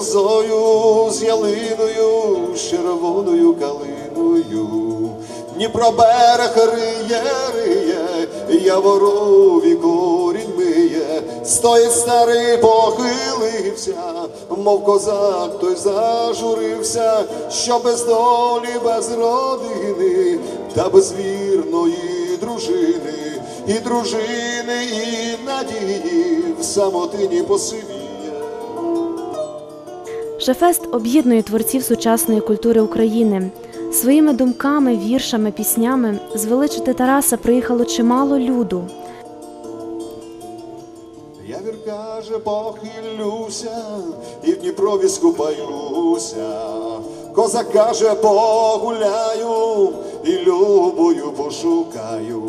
лозою з ялиною, з червоною калиною. Дніпро берег риє, риє, яворові корінь миє, стоїть старий похилився, мов козак той зажурився, що без долі, без родини, та без вірної дружини, і дружини, і надії в самотині посивіє. Жефест об'єднує творців сучасної культури України. Своїми думками, віршами, піснями звеличити Тараса приїхало чимало люду. Явір каже, похилюся, і в Дніпрові скупаюся. Козак каже, погуляю, і любою пошукаю.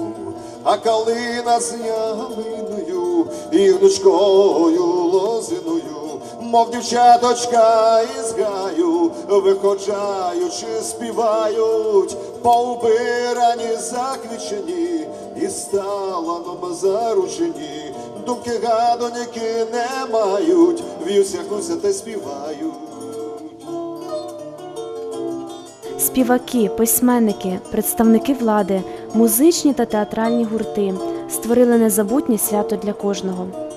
А калина з ялиною, і гнучкою лозиною, мов дівчаточка із гаю, виходжаючи, співають, поубирані, заквічені, і стала нам заручені. Думки гадоніки не мають, в'юся, гуся та співають. Співаки, письменники, представники влади, музичні та театральні гурти створили незабутнє свято для кожного.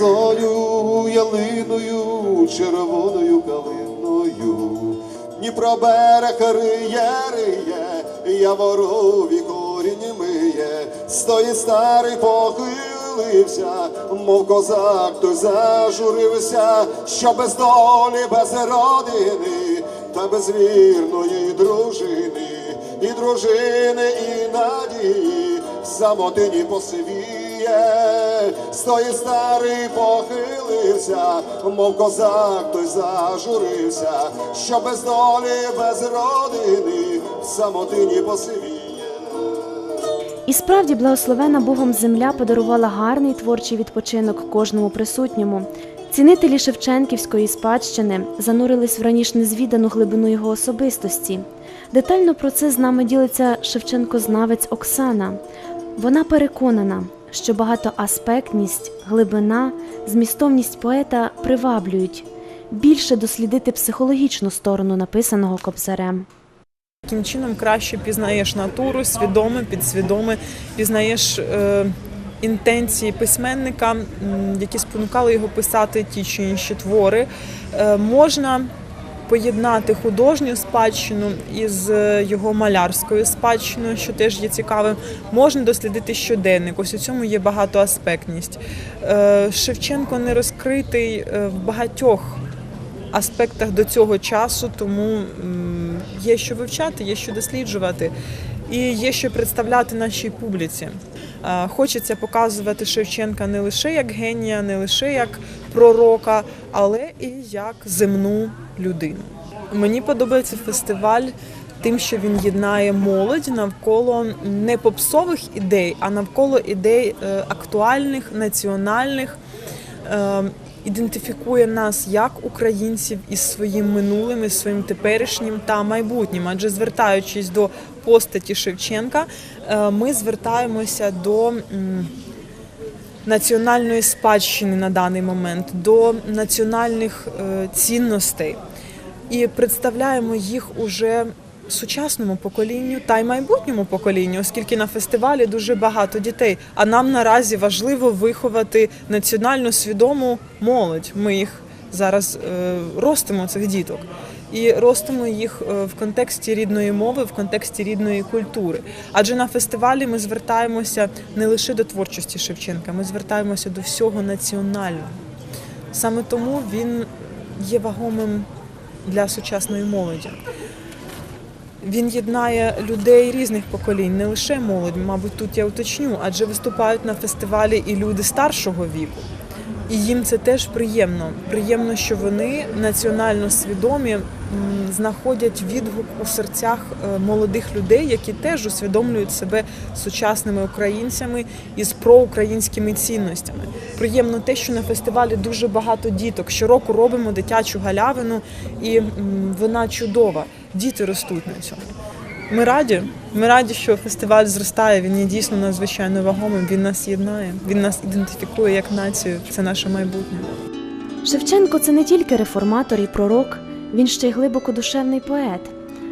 Лозою, ялиною, червоною калиною. Дніпро берег риє, риє, яворові корінь миє, стоїть старий похилився, мов козак той зажурився, що без долі, без родини, та без вірної дружини, і дружини, і надії в самотині посивіє, стоїть старий похилився, мов козак той зажурився, що без долі, без родини в самотині посивіє. І справді благословена Богом земля подарувала гарний творчий відпочинок кожному присутньому. Цінителі Шевченківської спадщини занурились в раніш незвідану глибину його особистості. Детально про це з нами ділиться Шевченкознавець Оксана. Вона переконана, що багатоаспектність, глибина, змістовність поета приваблюють більше дослідити психологічну сторону написаного кобзарем. Таким чином краще пізнаєш натуру, свідоме, підсвідоме, пізнаєш е, інтенції письменника, які спонукали його писати ті чи інші твори. Е, можна поєднати художню спадщину із е, його малярською спадщиною, що теж є цікавим. Можна дослідити щоденник. Ось у цьому є багатоаспектність. Е, Шевченко не розкритий е, в багатьох аспектах до цього часу, тому є що вивчати, є що досліджувати. І є що представляти нашій публіці. Е, Хочеться показувати Шевченка не лише як генія, не лише як пророка, але і як земну людину. Мені подобається фестиваль тим, що він єднає молодь навколо не попсових ідей, а навколо ідей е, актуальних, національних. Е, ідентифікує нас як українців із своїм минулим, із своїм теперішнім та майбутнім. Адже звертаючись до постаті Шевченка, е, ми звертаємося до національної спадщини на даний момент, до національних е, цінностей і представляємо їх уже сучасному поколінню та й майбутньому поколінню, оскільки на фестивалі дуже багато дітей. А нам наразі важливо виховати національно свідому молодь. Ми їх зараз е, ростимо цих діток. І ростимо їх е, в контексті рідної мови, в контексті рідної культури. Адже на фестивалі ми звертаємося не лише до творчості Шевченка, ми звертаємося до всього національного. Саме тому він є вагомим для сучасної молоді. Він єднає людей різних поколінь, не лише молодь, мабуть, тут я уточню, адже виступають на фестивалі і люди старшого віку. І їм це теж приємно. Приємно, що вони національно свідомі знаходять відгук у серцях е, молодих людей, які теж усвідомлюють себе сучасними українцями із проукраїнськими цінностями. Приємно те, що на фестивалі дуже багато діток. Щороку робимо дитячу галявину, і вона чудова. Діти ростуть на цьому. Ми раді. Ми раді, що фестиваль зростає. Він є дійсно надзвичайно вагомим. Він нас єднає, він нас ідентифікує як націю. Це наше майбутнє. Шевченко це не тільки реформатор і пророк, він ще й глибоко душевний поет.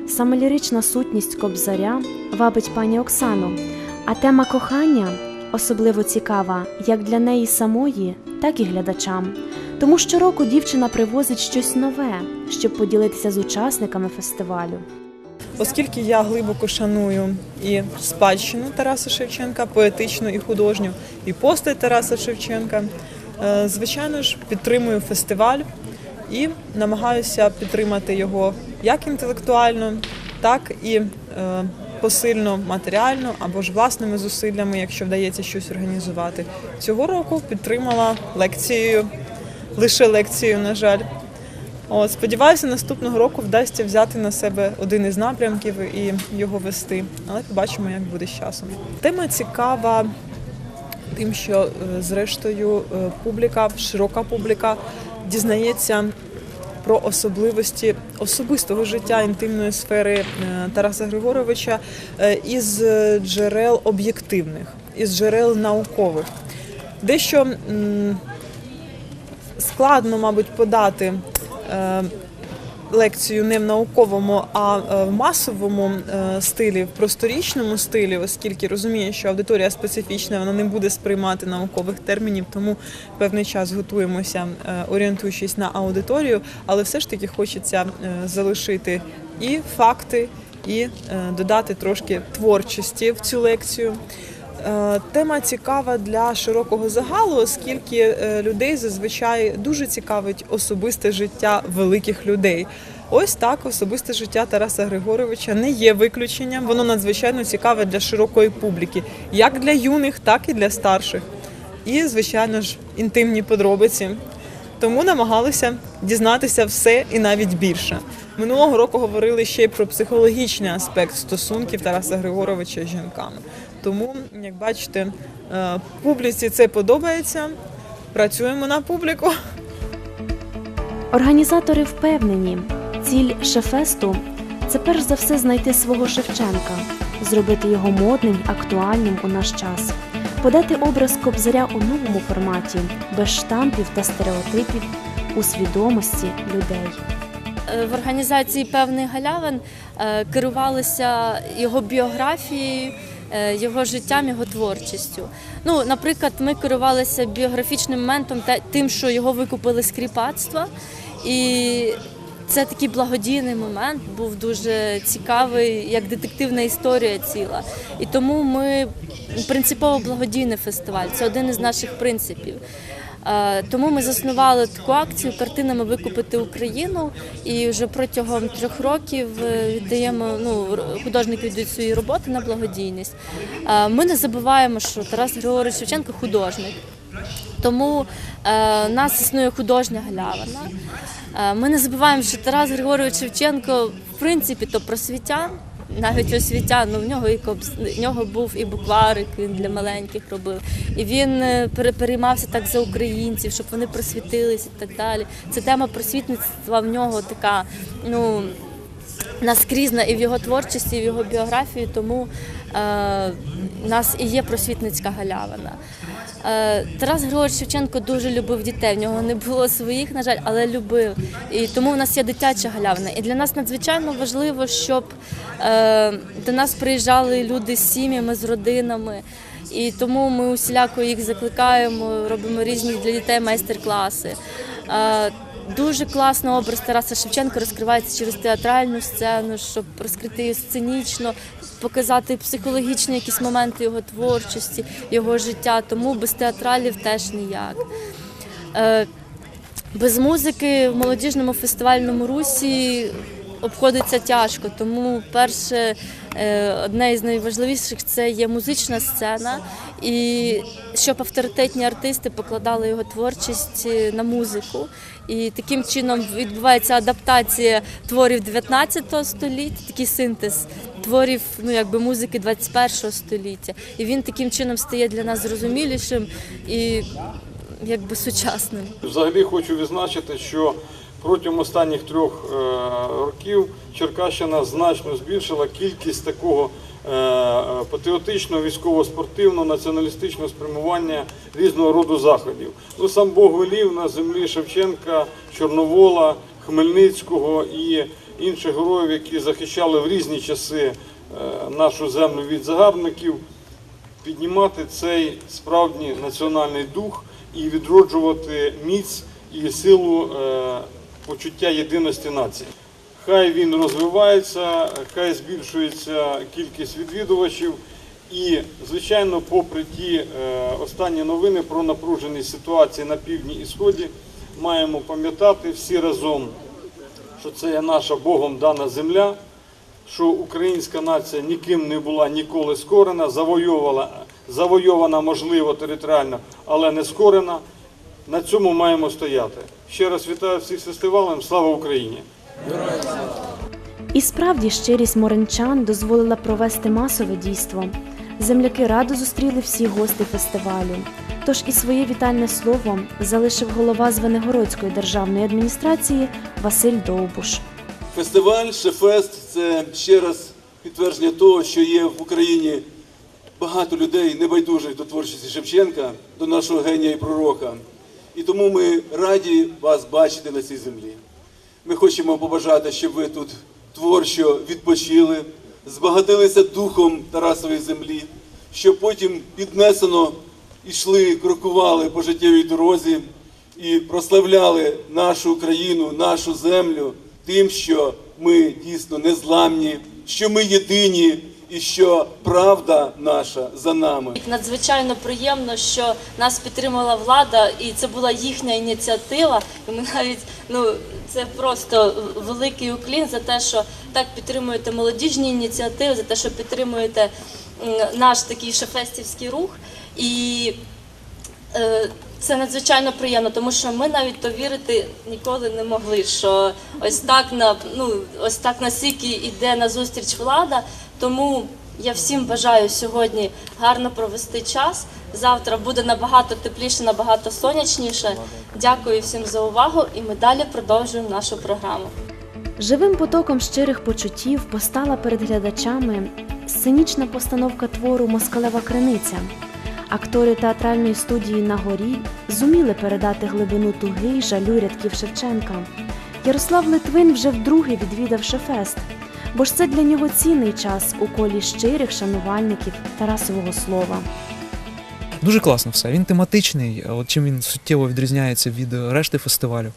Саме лірична сутність Кобзаря вабить пані Оксану, а тема кохання особливо цікава як для неї самої, так і глядачам. Тому щороку дівчина привозить щось нове, щоб поділитися з учасниками фестивалю. Оскільки я глибоко шаную і спадщину Тараса Шевченка, поетичну і художню, і постать Тараса Шевченка, е, звичайно ж, підтримую фестиваль і намагаюся підтримати його як інтелектуально, так і е, посильно матеріально або ж власними зусиллями, якщо вдається щось організувати. Цього року підтримала лекцією, лише лекцією, на жаль. От, сподіваюся, наступного року вдасться взяти на себе один із напрямків і його вести. Але побачимо, як буде з часом. Тема цікава тим, що е, зрештою е, публіка, широка публіка дізнається про особливості особистого життя інтимної сфери е, Тараса Григоровича із джерел об'єктивних, із джерел наукових. Дещо складно, мабуть, подати лекцію не в науковому, а е, в масовому е, стилі, в просторічному стилі, оскільки розуміє, що аудиторія специфічна, вона не буде сприймати наукових термінів, тому певний час готуємося, е, орієнтуючись на аудиторію, але все ж таки хочеться е, залишити і факти, і е, додати трошки творчості в цю лекцію. Е, Тема цікава для широкого загалу, оскільки е, людей зазвичай дуже цікавить особисте життя великих людей. Ось так особисте життя Тараса Григоровича не є виключенням. Воно надзвичайно цікаве для широкої публіки, як для юних, так і для старших. І, звичайно ж, інтимні подробиці. Тому намагалися дізнатися все і навіть більше. Минулого року говорили ще й про психологічний аспект стосунків Тараса Григоровича з жінками. Тому, як бачите, е, публіці це подобається. Працюємо на публіку. Організатори впевнені, ціль Шефесту це перш за все знайти свого Шевченка, зробити його модним, актуальним у наш час, подати образ кобзаря у новому форматі, без штампів та стереотипів у свідомості людей. Е, В організації певний галявин е, керувалися його біографією, його життям, його творчістю. Ну, наприклад, ми керувалися біографічним моментом тим, що його викупили з кріпацтва. І це такий благодійний момент, був дуже цікавий, як детективна історія ціла. І тому ми принципово благодійний фестиваль. Це один із наших принципів. Е, Тому ми заснували таку акцію картинами викупити Україну, і вже протягом трьох років е, віддаємо ну художники віддають свої роботи на благодійність. Е, Ми не забуваємо, що Тарас Григорович Шевченко художник. Тому е, нас існує художня галявина. Е, ми не забуваємо, що Тарас Григорович Шевченко, в принципі, то просвітян, навіть освітян, ну в нього і кобз... в нього був і букварик, він для маленьких робив. І він е, переймався так за українців, щоб вони просвітились і так далі. Це тема просвітництва в нього така, ну наскрізна і в його творчості, і в його біографії, тому у нас і є просвітницька галявина. Е, Тарас Григорович Шевченко дуже любив дітей. В нього не було своїх, на жаль, але любив. І тому в нас є дитяча галявина. І для нас надзвичайно важливо, щоб е, до нас приїжджали люди з сім'ями, з родинами. І тому ми усіляко їх закликаємо, робимо різні для дітей майстер-класи. Дуже класно образ Тараса Шевченка розкривається через театральну сцену, щоб розкрити сценічно, показати психологічні якісь моменти його творчості, його життя. Тому без театралів теж ніяк. Е, Без музики в молодіжному фестивальному русі обходиться тяжко. Тому перше, е, одне із найважливіших це є музична сцена, і щоб авторитетні артисти покладали його творчість е, на музику. І таким чином відбувається адаптація творів 19 століття, такий синтез творів ну якби музики 21 століття. І він таким чином стає для нас зрозумілішим і якби сучасним. Взагалі хочу відзначити, що протягом останніх трьох е, років Черкащина значно збільшила кількість такого е, патріотичного, військово-спортивного, націоналістичного спрямування різного роду заходів. Ну сам Бог велів на землі Шевченка, Чорновола, Хмельницького і інших героїв, які захищали в різні часи е, нашу землю від загарбників піднімати цей справді національний дух і відроджувати міць і силу почуття єдиності нації. Хай він розвивається, хай збільшується кількість відвідувачів. І, звичайно, попри ті е, останні новини про напруженість ситуації на півдні і сході, маємо пам'ятати всі разом, що це є наша Богом дана земля, що українська нація ніким не була ніколи скорена, завойована можливо територіально, але не скорена. На цьому маємо стояти. Ще раз вітаю всіх з фестивалем. Слава Україні! І справді щирість моренчан дозволила провести масове дійство. Земляки радо зустріли всіх гостей фестивалю. Тож і своє вітальне слово залишив голова Звенигородської державної адміністрації Василь Довбуш. Фестиваль Шефест це ще раз підтвердження того, що є в Україні багато людей небайдужих до творчості Шевченка, до нашого генія і пророка. І тому ми раді вас бачити на цій землі. Ми хочемо побажати, щоб ви тут творчо відпочили, збагатилися духом Тарасової землі, щоб потім піднесено йшли, крокували по життєвій дорозі і прославляли нашу країну, нашу землю тим, що ми дійсно незламні, що ми єдині і що правда наша за нами. Надзвичайно приємно, що нас підтримала влада, і це була їхня ініціатива. Ми навіть ну це просто великий уклін за те, що так підтримуєте молодіжні ініціативи, за те, що підтримуєте наш такий шефестівський рух. І е, це надзвичайно приємно, тому що ми навіть то вірити ніколи не могли. Що ось так на ну ось так настільки йде на зустріч влада. Тому я всім бажаю сьогодні гарно провести час. Завтра буде набагато тепліше, набагато сонячніше. Дякую всім за увагу, і ми далі продовжуємо нашу програму. Живим потоком щирих почуттів постала перед глядачами сценічна постановка твору Москалева криниця. Актори театральної студії на горі зуміли передати глибину туги й жалю рядків Шевченка. Ярослав Литвин вже вдруге відвідав Шефест, бо ж це для нього цінний час у колі щирих шанувальників Тарасового слова. Дуже класно все. Він тематичний. От чим він суттєво відрізняється від решти фестивалю.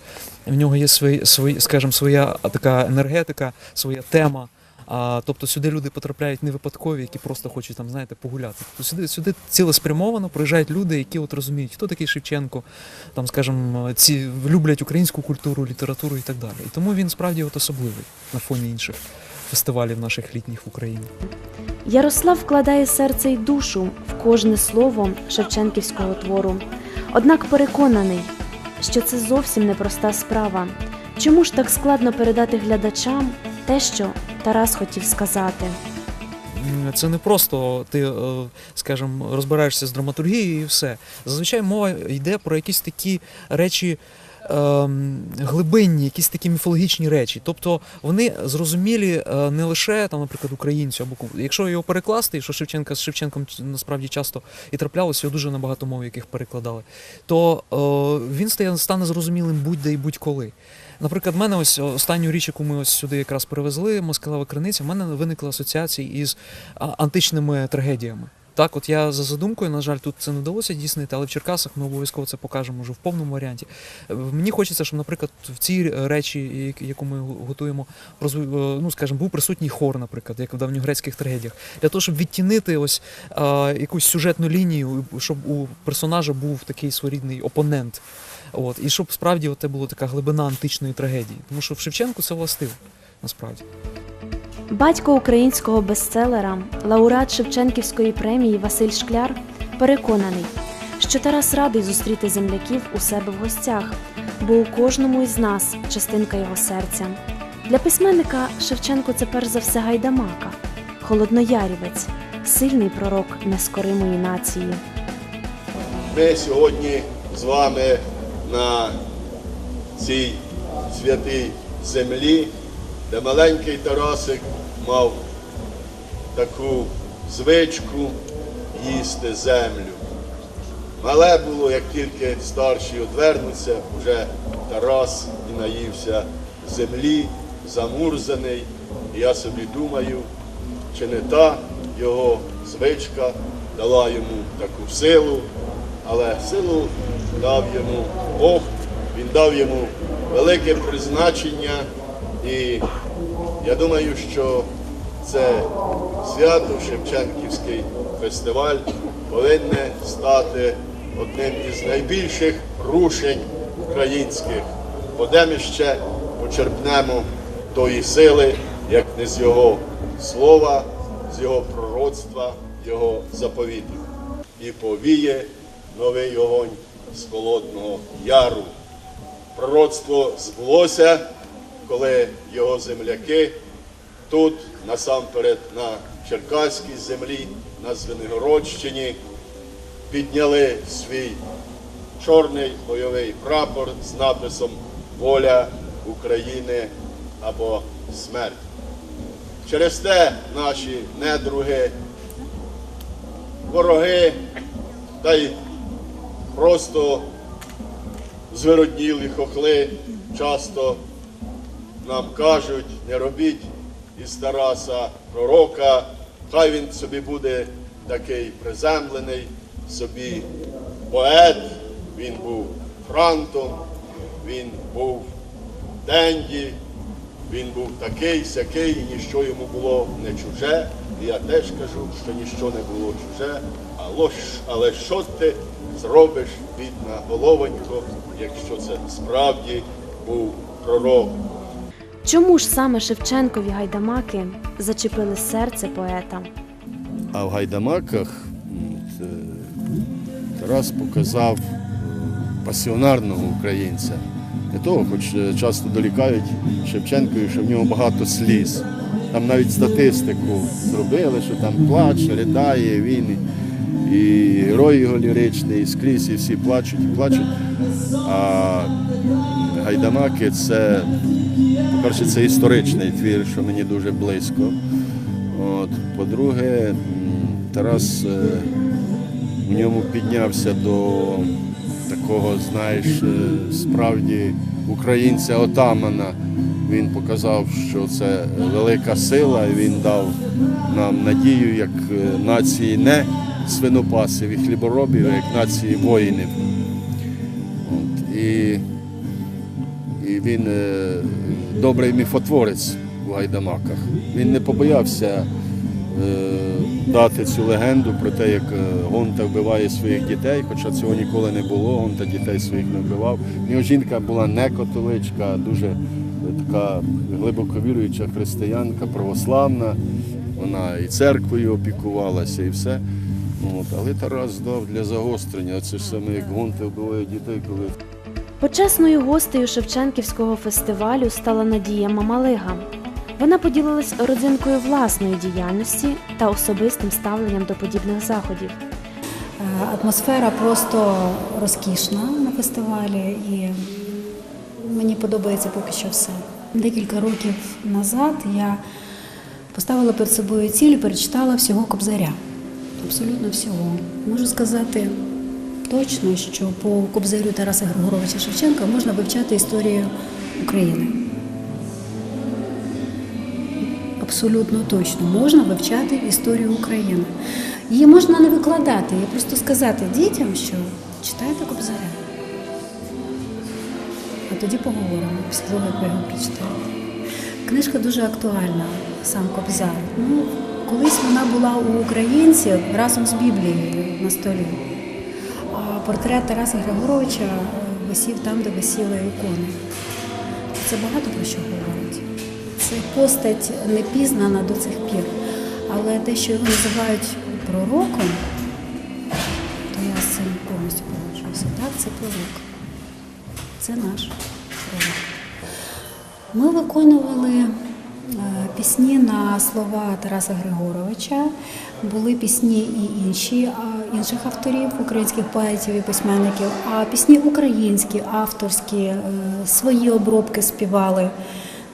В нього є свої, свої скажімо, своя така енергетика, своя тема. А, тобто сюди люди потрапляють не випадкові, які просто хочуть там, знаєте, погуляти. Тобто сюди, сюди цілеспрямовано приїжджають люди, які от розуміють, хто такий Шевченко, там, скажімо, ці люблять українську культуру, літературу і так далі. І тому він справді от особливий на фоні інших фестивалів наших літніх в Україні. Ярослав вкладає серце й душу в кожне слово Шевченківського твору. Однак переконаний, що це зовсім непроста справа. Чому ж так складно передати глядачам те, що Тарас хотів сказати? Це не просто ти, е, скажімо, розбираєшся з драматургією і все. Зазвичай мова йде про якісь такі речі. ем, Глибинні, якісь такі міфологічні речі. Тобто вони зрозумілі е, не лише там, наприклад, українцю або якщо його перекласти, що Шевченка з Шевченком насправді часто і траплялося його дуже на багато мов, яких перекладали, то е, він стає стане зрозумілим будь-де і будь-коли. Наприклад, в мене ось останню річ, яку ми ось сюди якраз привезли, Москалева криниця, в мене виникла асоціація із античними трагедіями. Так, от я за задумкою, на жаль, тут це не вдалося дійснити, але в Черкасах ми обов'язково це покажемо вже в повному варіанті. Мені хочеться, щоб, наприклад, в цій речі, яку ми готуємо, е, ну скажімо, був присутній хор, наприклад, як в давньогрецьких трагедіях, для того, щоб відтінити ось а, якусь сюжетну лінію, щоб у персонажа був такий своєрідний опонент. От, і щоб справді от це була така глибина античної трагедії. Тому що в Шевченку це властиво. насправді. Батько українського бестселера, лауреат Шевченківської премії Василь Шкляр переконаний, що Тарас радий зустріти земляків у себе в гостях, бо у кожному із нас частинка його серця. Для письменника Шевченко це перш за все гайдамака, холодноярівець, сильний пророк нескоримої нації. Ми сьогодні з вами на цій святій землі, де маленький Тарасик мав таку звичку їсти землю. Мале було, як тільки старші одвернуться, вже Тарас і наївся землі, замурзаний. І я собі думаю, чи не та його звичка дала йому таку силу, але силу дав йому Бог, він дав йому велике призначення, і я думаю, що це свято Шевченківський фестиваль повинне стати одним із найбільших рушень українських, бо де ми ще почерпнемо тої сили, як не з його слова, з його пророцтва, його заповітів. І повіє новий огонь з холодного яру. Пророцтво збулося, коли його земляки тут, насамперед на Черкаській землі, на Звенигородщині, підняли свій чорний бойовий прапор з написом Воля України або смерть. Через те наші недруги, вороги та й просто звироднілі хохли часто нам кажуть, не робіть із Тараса пророка, хай він собі буде такий приземлений, собі поет, він був франтом, він був денді, він був такий, сякий, і ніщо йому було не чуже. І я теж кажу, що ніщо не було чуже. Але, але що ти зробиш, бідна головонько, якщо це справді був пророк? Чому ж саме Шевченкові гайдамаки зачепили серце поета? А в гайдамаках Тарас показав е, пасіонарного українця. Не того, хоч е, часто долікають Шевченкові, що в нього багато сліз. Там навіть статистику зробили, що там плаче, ридає він, і- герой його і скрізь, і всі плачуть і плачуть. А гайдамаки це, по-перше, це історичний твір, що мені дуже близько. От, по-друге, Тарас е, в ньому піднявся до такого, знаєш, е, справді українця отамана. Він показав, що це велика сила, і він дав нам надію як е, нації не свинопасів і хліборобів, як нації воїнів. От, і, і він е, добрий міфотворець у гайдамаках. Він не побоявся е, дати цю легенду про те, як е, Гонта вбиває своїх дітей, хоча цього ніколи не було, Гонта дітей своїх не вбивав. В нього жінка була не католичка, дуже така глибоко віруюча християнка, православна. Вона і церквою опікувалася, і все. От, але Тарас дав для загострення. Це ж саме як Гонта вбиває дітей, коли Почесною гостею Шевченківського фестивалю стала Надія Мамалига. Вона поділилась родзинкою власної діяльності та особистим ставленням до подібних заходів. Е, Атмосфера просто розкішна на фестивалі, і мені подобається поки що все. Декілька років назад я поставила перед собою ціль і перечитала всього Кобзаря. Абсолютно всього. Можу сказати точно, що по Кобзарю Тараса Григоровича Шевченка можна вивчати історію України. Абсолютно точно можна вивчати історію України. Її можна не викладати, і просто сказати дітям, що читайте Кобзаря. А тоді поговоримо після того, як ви його прочитаєте. Книжка дуже актуальна, сам Кобзар. Ну, колись вона була у українців разом з Біблією на столі. А портрет Тараса Григоровича е, висів там, де висіли ікони. Це багато про що говорить. Це постать не пізнана до цих пір. Але те, що його називають пророком, то я з цим повністю погоджуюся. Так, це пророк. Це наш пророк. Ми виконували пісні на слова Тараса Григоровича. Були пісні і інші інших авторів, українських поетів і письменників, а пісні українські, авторські, е, свої обробки співали.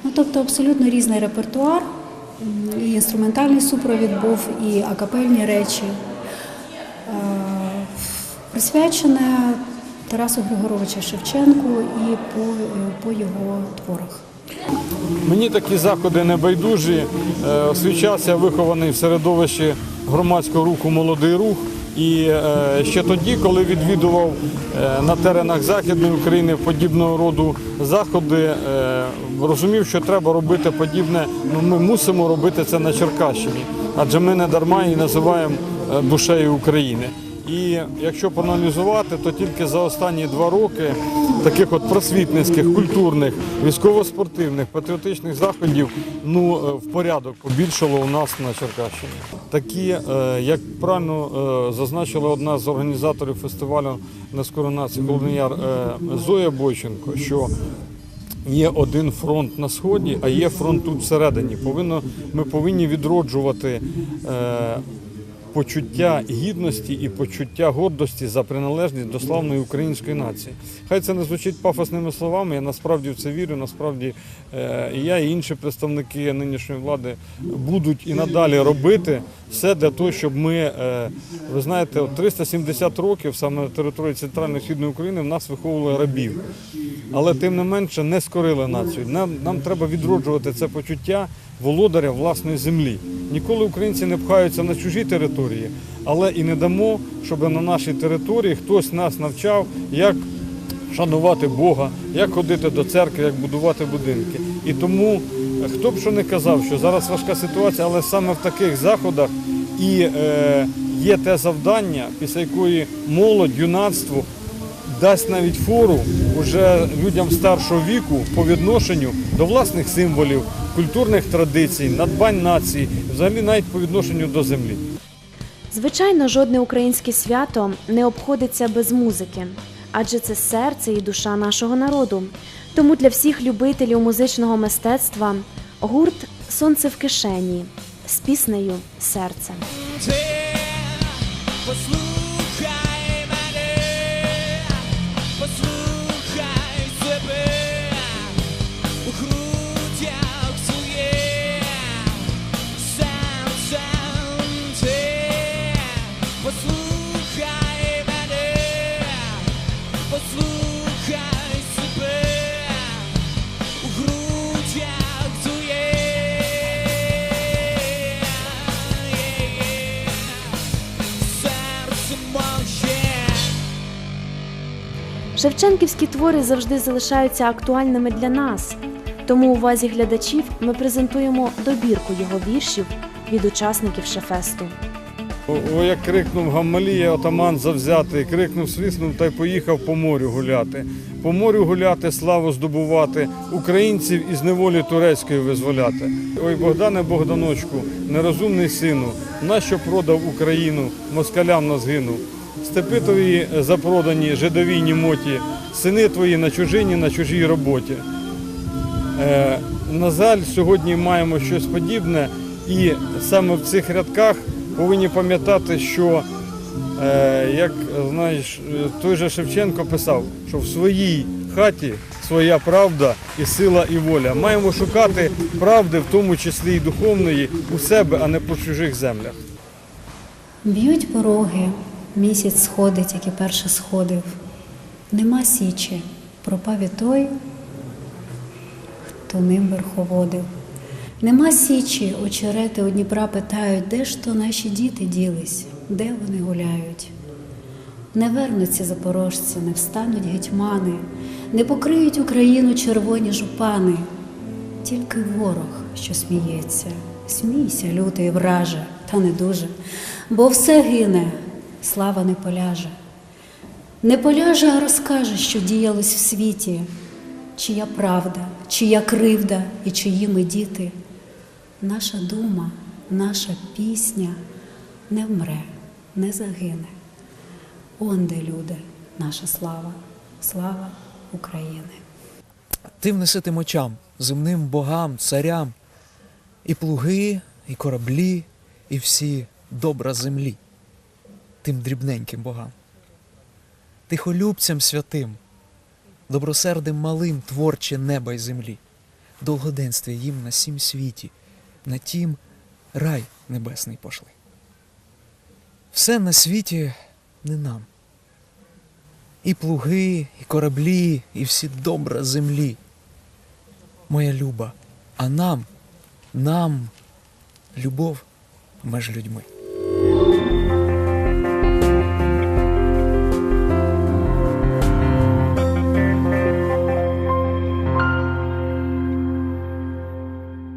Ну, тобто абсолютно різний репертуар. І інструментальний супровід був, і акапельні речі. Е, Присвячене Тарасу Григоровичу Шевченку і по, е, по його творах. Мені такі заходи не байдужі. Е, свій час я вихований в середовищі громадського руху Молодий рух. І е, ще тоді, коли відвідував е, на теренах Західної України подібного роду заходи, розумів, що треба робити подібне. Ну, ми мусимо робити це на Черкащині, адже ми не дарма і називаємо душею України. І якщо проаналізувати, то тільки за останні два роки таких от просвітницьких, культурних, військово-спортивних, патріотичних заходів ну е, в порядок побільшало у нас на Черкащині. Такі, е, як правильно е, зазначила одна з організаторів фестивалю на коронації Холодний Яр е, Зоя Бойченко, що Є один фронт на сході, а є фронт тут всередині. Повинно, ми повинні відроджувати е, почуття гідності і почуття гордості за приналежність до славної української нації. Хай це не звучить пафосними словами. Я насправді в це вірю. Насправді е, і я, і інші представники нинішньої влади будуть і надалі робити все для того, щоб ми, е, ви знаєте, от 370 років саме на території центральної східної України в нас виховували рабів. Але тим не менше не скорили націю. Нам, нам треба відроджувати це почуття володаря власної землі. Ніколи українці не пхаються на чужі території, але і не дамо, щоб на нашій території хтось нас навчав, як шанувати Бога, як ходити до церкви, як будувати будинки. І тому е, хто б що не казав, що зараз важка ситуація, але саме в таких заходах і е, є те завдання, після якої молодь, юнацтво дасть навіть фору уже людям старшого віку по відношенню до власних символів, культурних традицій, надбань нації, взагалі навіть по відношенню до землі. Звичайно, жодне українське свято не обходиться без музики, адже це серце і душа нашого народу. Тому для всіх любителів музичного мистецтва гурт Сонце в кишені з піснею Серце. Шевченківські твори завжди залишаються актуальними для нас. Тому у увазі глядачів ми презентуємо добірку його віршів від учасників Шефесту. О, як крикнув Гамалія, отаман завзятий, крикнув, свиснув та й поїхав по морю гуляти. По морю гуляти, славу здобувати, українців із неволі турецької визволяти. Ой, Богдане Богданочку, нерозумний сину, нащо продав Україну, москалям нас гинув. Степи твої запродані, жидовій німоті, сини твої на чужині, на чужій роботі. Е, на жаль, сьогодні маємо щось подібне, і саме в цих рядках повинні пам'ятати, що е, як знаєш, той же Шевченко писав, що в своїй хаті своя правда і сила, і воля. Маємо шукати правди, в тому числі і духовної, у себе, а не по чужих землях. Б'ють пороги, місяць сходить, як і перше сходив. Нема січі, пропав і той, хто ним верховодив. Нема січі, очерети у Дніпра питають, де ж то наші діти ділись, де вони гуляють. Не вернуться запорожці, не встануть гетьмани, не покриють Україну червоні жупани. Тільки ворог, що сміється, смійся, лютий враже, та не дуже, бо все гине, слава не поляже. Не поляже, а розкаже, що діялось в світі. чия правда, чия кривда і чиї ми діти. Наша дума, наша пісня не вмре, не загине. Онде, люди, наша слава, слава України. Тим неситим очам, земним богам, царям, і плуги, і кораблі, і всі добра землі, тим дрібненьким богам, тихолюбцям святим, добросердим малим творче неба й землі, довгоденстві їм на сім світі, на тім рай небесний пошли. Все на світі не нам. І плуги, і кораблі, і всі добра землі. Моя люба, а нам, нам любов меж людьми.